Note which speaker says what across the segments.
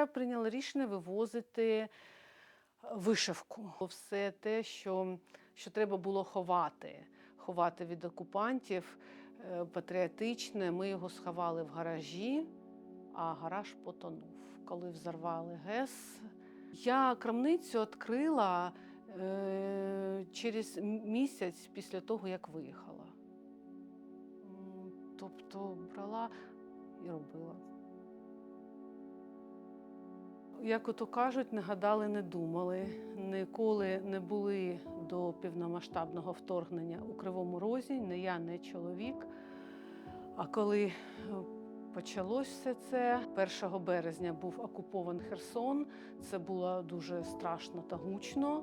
Speaker 1: я прийняла рішення вивозити вишивку. Все те, що, що треба було ховати, ховати від окупантів, е, патріотичне. Ми його сховали в гаражі, а гараж потонув. Коли взорвали ГЕС, я крамницю відкрила е, через місяць після того, як виїхала. Тобто брала і робила. Як ото кажуть, не гадали, не думали. Ніколи не були до повномасштабного вторгнення у Кривому Розі, не я, не чоловік. А коли е, почалось все це, 1 березня був окупований Херсон. Це було дуже страшно та гучно.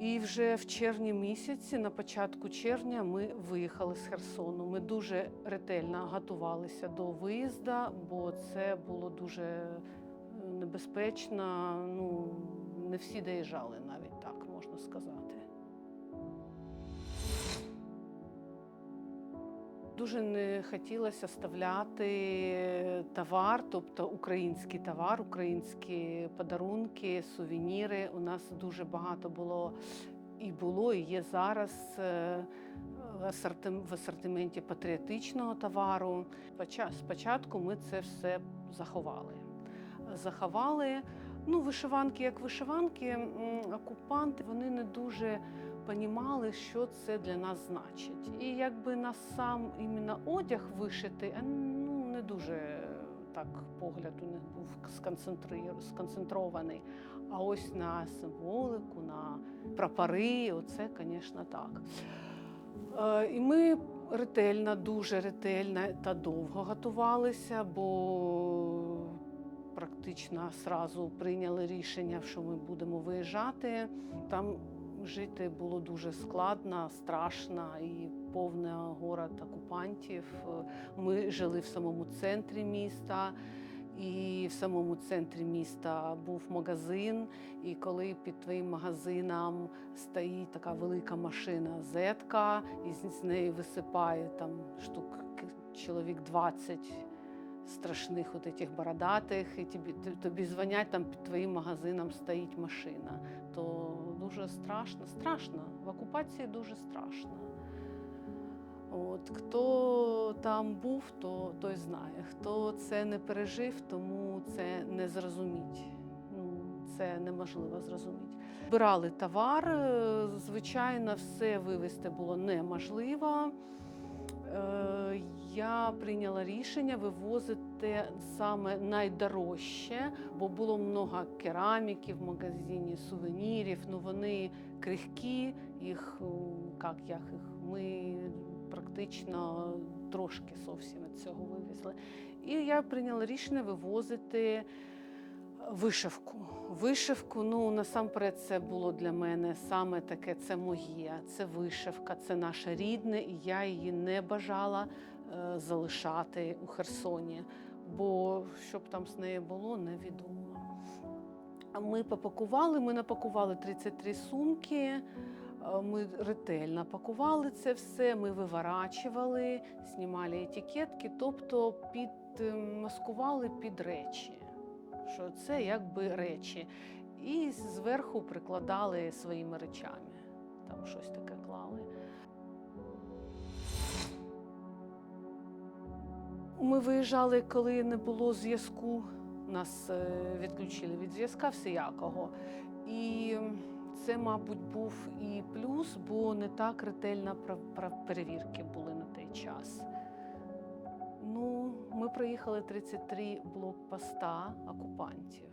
Speaker 1: І вже в червні місяці, на початку червня, ми виїхали з Херсону. Ми дуже ретельно готувалися до виїзду, бо це було дуже небезпечно. Ну, не всі доїжджали навіть так, можна сказати. Дуже не хотілося ставляти товар, тобто український товар, українські подарунки, сувеніри. У нас дуже багато було і було, і є зараз е, в асортименті патріотичного товару. Спочатку ми це все заховали. Заховали. Ну, вишиванки як вишиванки, окупанти вони не дуже понімали, що це для нас значить. І якби на сам іменно одяг вишити, ну не дуже так погляд у них був сконцентрований. А ось на символику, на прапори, оце, звісно, так. Е, І ми ретельно, дуже ретельно та довго готувалися, бо практично сразу прийняли рішення, що ми будемо виїжджати. Там жити було дуже складно, страшно і повний город окупантів. Ми жили в самому центрі міста. І в самому центрі міста був магазин. І коли під твоїм магазином стоїть така велика машина зетка, і з неї висипає там штук чоловік 20 страшних от этих бородатих, і тобі, тобі дзвонять, там під твоїм магазином стоїть машина. То дуже страшно, страшно. В окупації дуже страшно. От, хто там був, то той знає. Хто це не пережив, тому це не зрозуміть. Ну, це неможливо зрозуміти. Збирали товар, е, звичайно, все вивезти було неможливо. Е, Я прийняла рішення вивозити саме найдорожче, бо було много кераміки в магазині, сувенірів. Ну вони крихкі, їх як, їх ми практично трошки зовсім від цього вивезли. І я прийняла рішення вивозити вишивку. Вишивку, ну насамперед, це було для мене саме таке, це моє, це вишивка, це наше рідне, і я її не бажала е, залишати у Херсоні, бо що б там з нею було, невідомо. Ми попакували, ми напакували 33 сумки. е, Ми ретельно пакували це все, ми виворачували, знімали етикетки, тобто підмаскували під речі, що це якби речі. І зверху прикладали своїми речами. Там щось таке клали. Ми виїжджали, коли не було зв'язку. Нас е, відключили від зв'язка всіякого. І це, мабуть, був і плюс, бо не так ретельно перевірки були на той час. Ну, ми проїхали 33 блокпоста окупантів.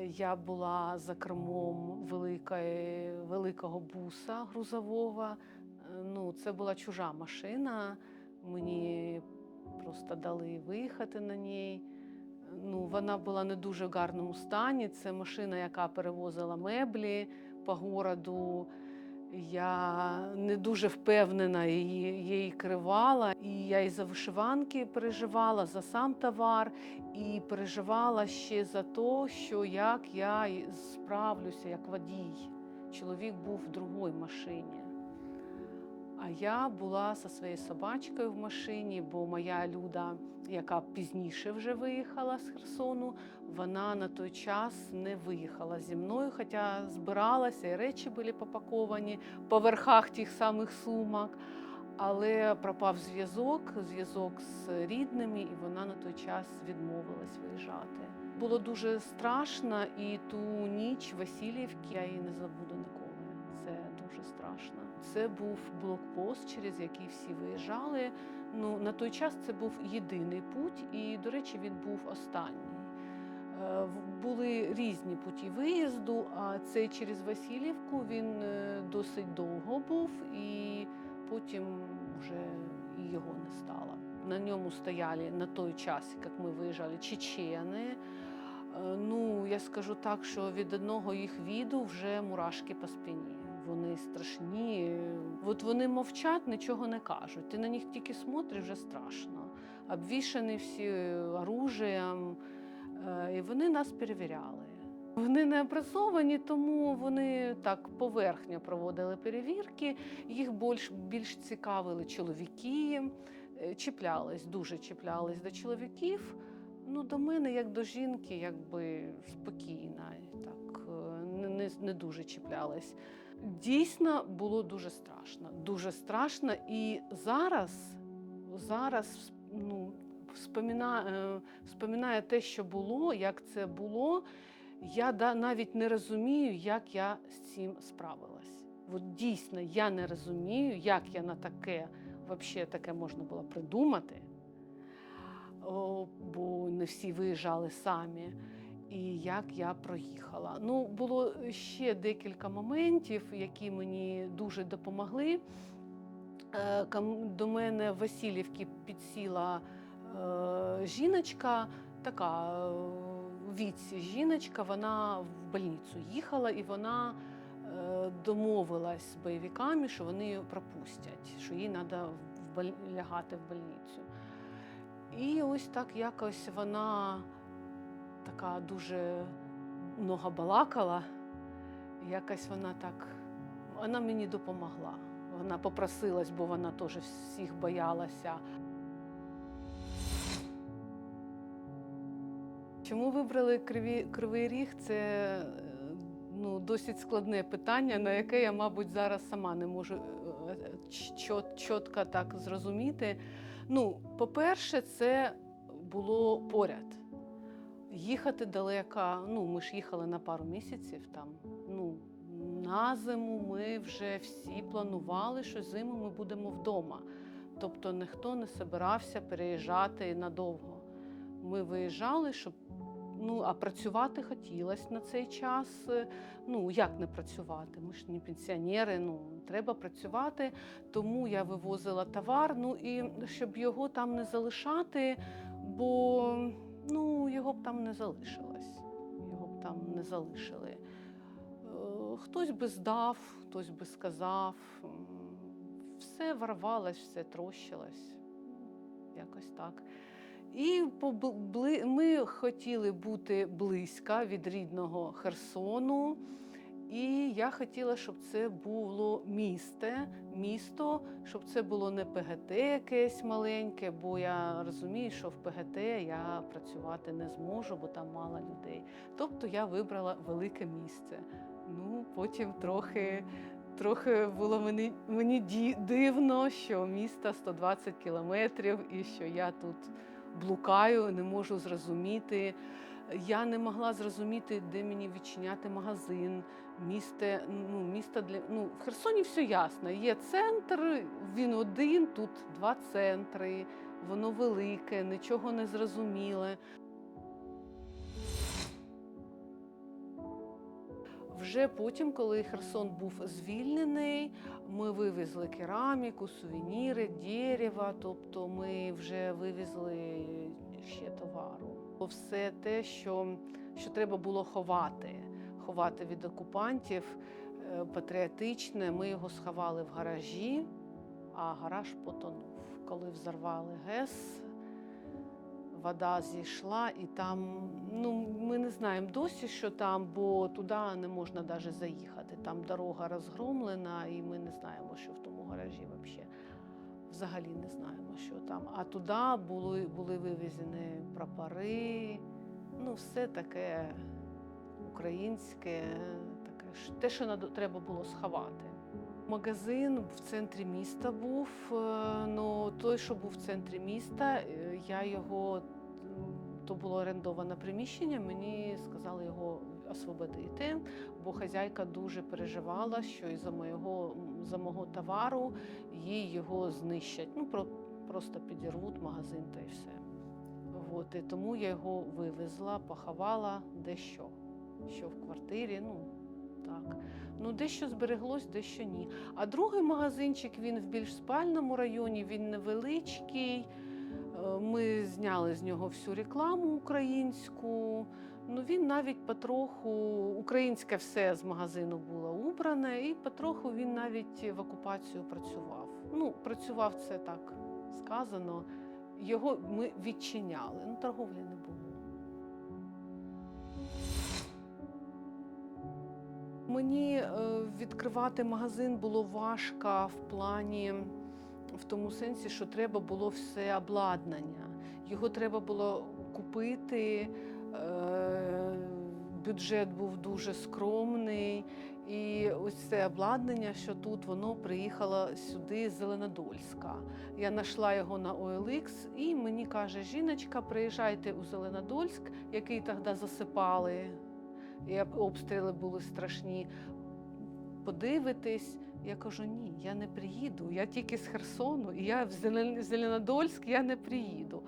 Speaker 1: Я була за кермом великої, великого буса грузового. Ну, це була чужа машина. Мені просто дали виїхати на ній. Ну, вона була не дуже в гарному стані. Це машина, яка перевозила меблі по городу. Я не дуже впевнена її, її кривала, І я і за вишиванки переживала, за сам товар, і переживала ще за те, що як я справлюся як водій. Чоловік був в другій машині. А я була зі своєю собачкою в машині, бо моя люда, яка пізніше вже виїхала з Херсону, вона на той час не виїхала зі мною, хоча збиралася, і речі були попаковані по верхах тих самих сумок. Але пропав зв'язок, зв'язок з рідними, і вона на той час відмовилась виїжджати. Було дуже страшно, і ту ніч Васильівки я її не забуду ніколи. Дуже страшно. Це був блокпост, через який всі виїжджали. Ну на той час це був єдиний путь, і, до речі, він був останній. Е, Були різні путі виїзду, а цей через Васильівку він е, досить довго був, і потім вже його не стало. На ньому стояли на той час, як ми виїжджали, чечени. Е, Ну, я скажу так, що від одного їх віду вже мурашки по спині. Вони страшні. От вони мовчать, нічого не кажуть. Ти на них тільки смотриш, вже страшно. Обвішані всі оружієм. Е, І вони нас перевіряли. Вони не образовані, тому вони так поверхньо проводили перевірки. Їх більш, більш цікавили чоловіки, е, чіплялись, дуже чіплялись до чоловіків. Ну, до мене, як до жінки, якби спокійна, так е, не, не дуже чіплялись. Дійсно було дуже страшно. Дуже страшно. І зараз, зараз ну, вспоминаю, вспоминаю те, що було, як це було. Я навіть не розумію, як я з цим справилась. От дійсно, я не розумію, як я на таке, взагалі таке можна було придумати. Бо не всі виїжджали самі. І як я проїхала. Ну, було ще декілька моментів, які мені дуже допомогли. Е, До мене в Васильівці підсіла е, жіночка, така е, віці жіночка, вона в больницю їхала і вона домовилась з бойовиками, що вони її пропустять, що їй треба лягати в больницю. І ось так якось вона така дуже много балакала. Якось вона так, вона мені допомогла. Вона попросилась, бо вона теж всіх боялася. Чому вибрали Криві, Кривий Ріг? Це е, ну, досить складне питання, на яке я, мабуть, зараз сама не можу е, чіт- чітко так зрозуміти. Ну, по-перше, це було поряд. Їхати далеко, ну, ми ж їхали на пару місяців там. Ну, на зиму ми вже всі планували, що зиму ми будемо вдома. Тобто ніхто не збирався переїжджати надовго. Ми виїжджали, щоб ну, а працювати хотілося на цей час. Ну, як не працювати? Ми ж не пенсіонери, ну, треба працювати. Тому я вивозила товар, ну і щоб його там не залишати, бо ну, його б там не залишилось. Його б там не залишили. Е, Хтось би здав, хтось би сказав. Все ворвалось, все трощилось. Якось так. І ми хотіли бути близько від рідного Херсону. І я хотіла, щоб це було місте, місто, щоб це було не ПГТ якесь маленьке, бо я розумію, що в ПГТ я працювати не зможу, бо там мало людей. Тобто я вибрала велике місце. Ну, потім трохи, трохи було мені, мені дивно, що місто 120 кілометрів і що я тут блукаю, не можу зрозуміти. Я не могла зрозуміти, де мені відчиняти магазин, місце, ну, місто для ну, в Херсоні все ясно. Є центр, він один, тут два центри, воно велике, нічого не зрозуміле. Вже потім, коли Херсон був звільнений, ми вивезли кераміку, сувеніри, дерева, тобто ми вже вивезли ще товару. Все те, що, що треба було ховати, ховати від окупантів, е, патріотичне, ми його сховали в гаражі, а гараж потонув. Коли взорвали ГЕС, вода зійшла, і там, ну ми не знаємо досі, що там, бо туди не можна навіть заїхати. Там дорога розгромлена, і ми не знаємо, що в тому гаражі взагалі. Взагалі не знаємо, що там. А туди були, були вивезені прапори, ну, все таке українське, таке, те, що треба було сховати. Магазин в центрі міста був. е, Ну, той, що був в центрі міста, е, я його то було орендоване приміщення. Мені сказали його освободити, бо хазяйка дуже переживала, що із-за моєго за мого товару їй його знищать. Ну про просто підірвуть магазин та й все. От, і тому я його вивезла, поховала дещо, що в квартирі. Ну так. Ну, дещо збереглось, дещо ні. А другий магазинчик він в більш спальному районі, він невеличкий. Ми зняли з нього всю рекламу українську. Ну, він навіть потроху, українське все з магазину було убране, і потроху він навіть в окупацію працював. Ну, працював це так сказано. Його ми відчиняли. Ну, торговлі не було. Мені е, відкривати магазин було важко в плані, в тому сенсі, що треба було все обладнання. Його треба було купити. Е, бюджет був дуже скромний. І ось це обладнання, що тут воно приїхало сюди з Зеленодольська. Я знайшла його на OLX, і мені каже, жіночка, приїжджайте у Зеленодольськ, який тоді засипали і обстріли були страшні. Подивитись. Я кажу, ні, я не приїду. Я тільки з Херсону, і я в Зеленодольськ я не приїду.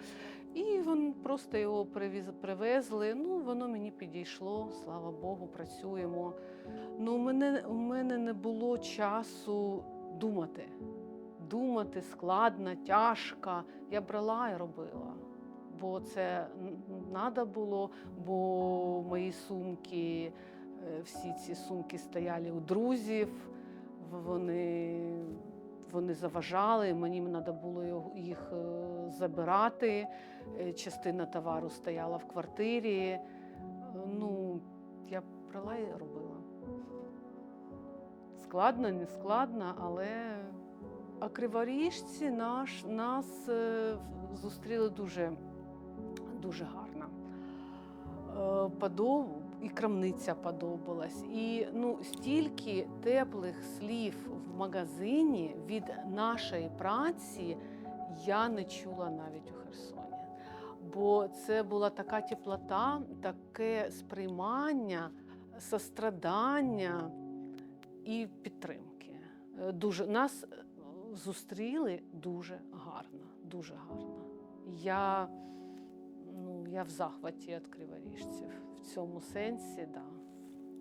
Speaker 1: І він просто його привіз, привезли. Ну, воно мені підійшло, слава Богу, працюємо. Ну, у мене, у мене не було часу думати. Думати складно, тяжко. Я брала і робила. Бо це треба було, бо мої сумки, всі ці сумки стояли у друзів, вони, вони заважали, мені треба було їх е, забирати. Е, Частина товару стояла в квартирі. Е, Ну, я брала і робила. Складно, не складно, але а криворіжці наш, нас е, зустріли дуже, дуже гарно. Е, Подоб... І крамниця подобалась. І ну, стільки теплих слів в магазині від нашої праці я не чула навіть у Херсоні. Бо це була така теплота, таке сприймання, сострадання і підтримки. Е, Дуже нас е, зустріли дуже гарно, дуже гарно. Я, ну, я в захваті від криворіжців цьому сенсі, да.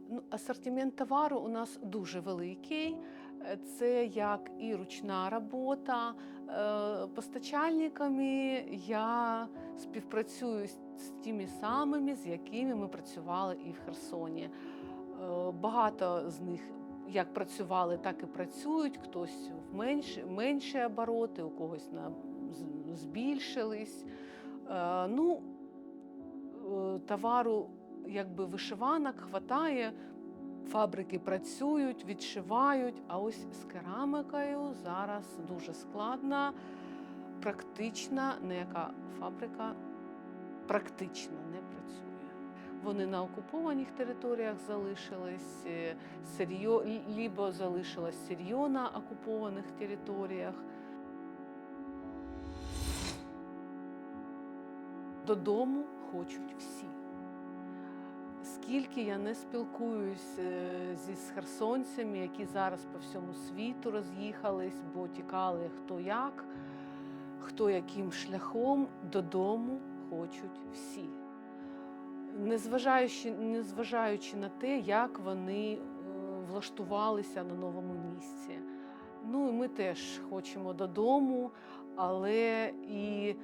Speaker 1: Ну, асортимент товару у нас дуже великий. Це як і ручна робота. Е, Постачальниками я співпрацюю з тими самими, з якими ми працювали і в Херсоні. Е, Багато з них як працювали, так і працюють. Хтось в менші, менші обороти, у когось на збільшились. Е, Ну, товару, якби вишиванок хватає, фабрики працюють, відшивають. А ось з керамикою зараз дуже складна, практична, ніяка фабрика практично не працює. Вони на окупованих територіях залишились, е, сир'йо, лібо залишилось сир'йо на окупованих територіях. Додому хочуть всі. Скільки я не спілкуюсь е, зі херсонцями, які зараз по всьому світу роз'їхались, бо тікали хто як, хто яким шляхом, додому хочуть всі. Незважаючи, незважаючи на те, як вони е, влаштувалися на новому місці. Ну і ми теж хочемо додому, але і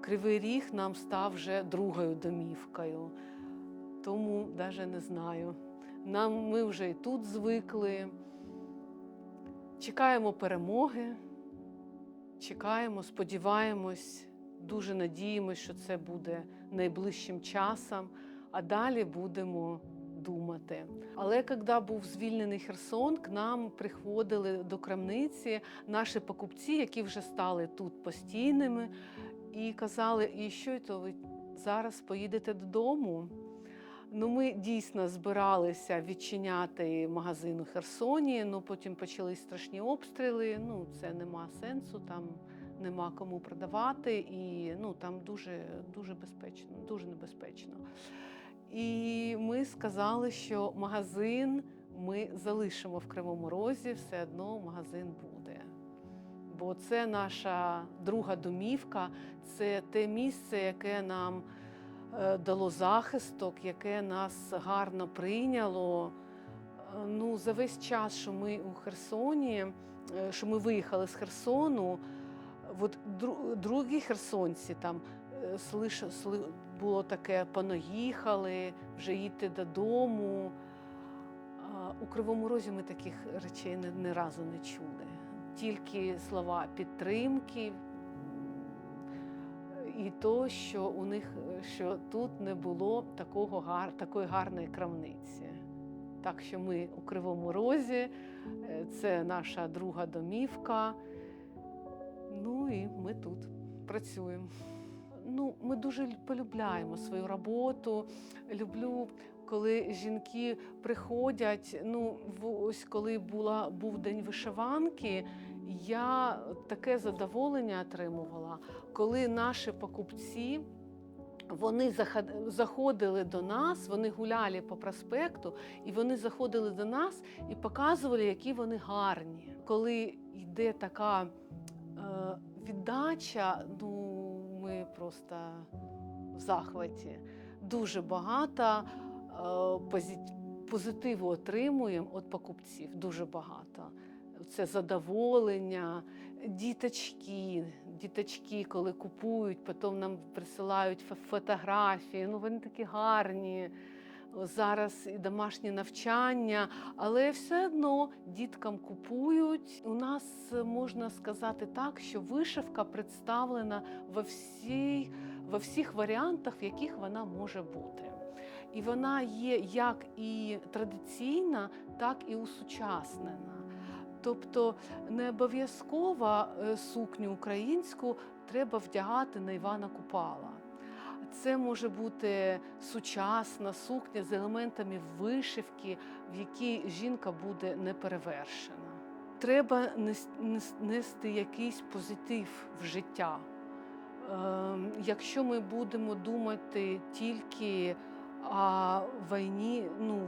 Speaker 1: Кривий Ріг нам став вже другою домівкою. Тому навіть не знаю. Нам ми вже і тут звикли. Чекаємо перемоги, чекаємо, сподіваємось, Дуже надіємося, що це буде найближчим часом, а далі будемо думати. Але коли був звільнений Херсон, к нам приходили до крамниці наші покупці, які вже стали тут постійними, і казали: і що то ви зараз поїдете додому? Ну, ми дійсно збиралися відчиняти магазин у Херсоні. Ну потім почались страшні обстріли. Ну, це нема сенсу, там нема кому продавати, і ну там дуже дуже безпечно, дуже небезпечно. І ми сказали, що магазин ми залишимо в Кривому Розі, все одно магазин буде. Бо це наша друга домівка, це те місце, яке нам дало захисток, яке нас гарно прийняло. Е, Ну, за весь час, що ми у Херсоні, е, що ми виїхали з Херсону, от другі херсонці там е, було таке понаїхали, вже їдьте додому. У Кривому Розі ми таких речей ні разу не чули. Тільки слова підтримки і то, що у них що тут не було такого гар, такої гарної крамниці. Так що ми у Кривому Розі, е, це наша друга домівка. Ну і ми тут працюємо. Ну, ми дуже полюбляємо свою роботу. Люблю, коли жінки приходять. Ну, ось коли була, був день вишиванки, я таке задоволення отримувала, коли наші покупці. Вони заходили до нас, вони гуляли по проспекту, і вони заходили до нас і показували, які вони гарні. Коли йде така е, віддача, ну ми просто в захваті. Дуже багато е, позитиву отримуємо від покупців. Дуже багато. Це задоволення, діточки, діточки, коли купують, потім нам присилають фо- фотографії. Ну вони такі гарні. Зараз і домашнє навчання, але все одно діткам купують. У нас е, можна сказати так, що вишивка представлена во, всій, во всіх варіантах, в яких вона може бути. І вона є як і традиційна, так і усучаснена. Тобто не обов'язково е, сукню українську треба вдягати на Івана Купала. Це може бути сучасна сукня з елементами вишивки, в якій жінка буде неперевершена. Треба нес- нес- нести якийсь позитив в життя. Ем, Якщо ми будемо думати тільки о війні, ну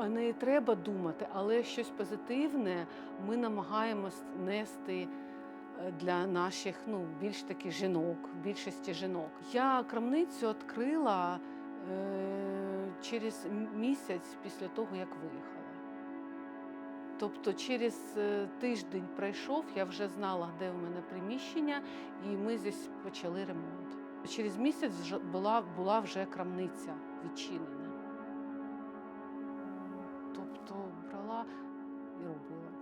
Speaker 1: о неї треба думати, але щось позитивне ми намагаємось нести е, для наших ну, більш таки жінок, більшості жінок. Я крамницю відкрила е, через місяць після того, як виїхала. Тобто через е, тиждень пройшов, я вже знала, де в мене приміщення, і ми здесь почали ремонт. Через місяць була, була вже крамниця відчинена. Тобто брала і робила.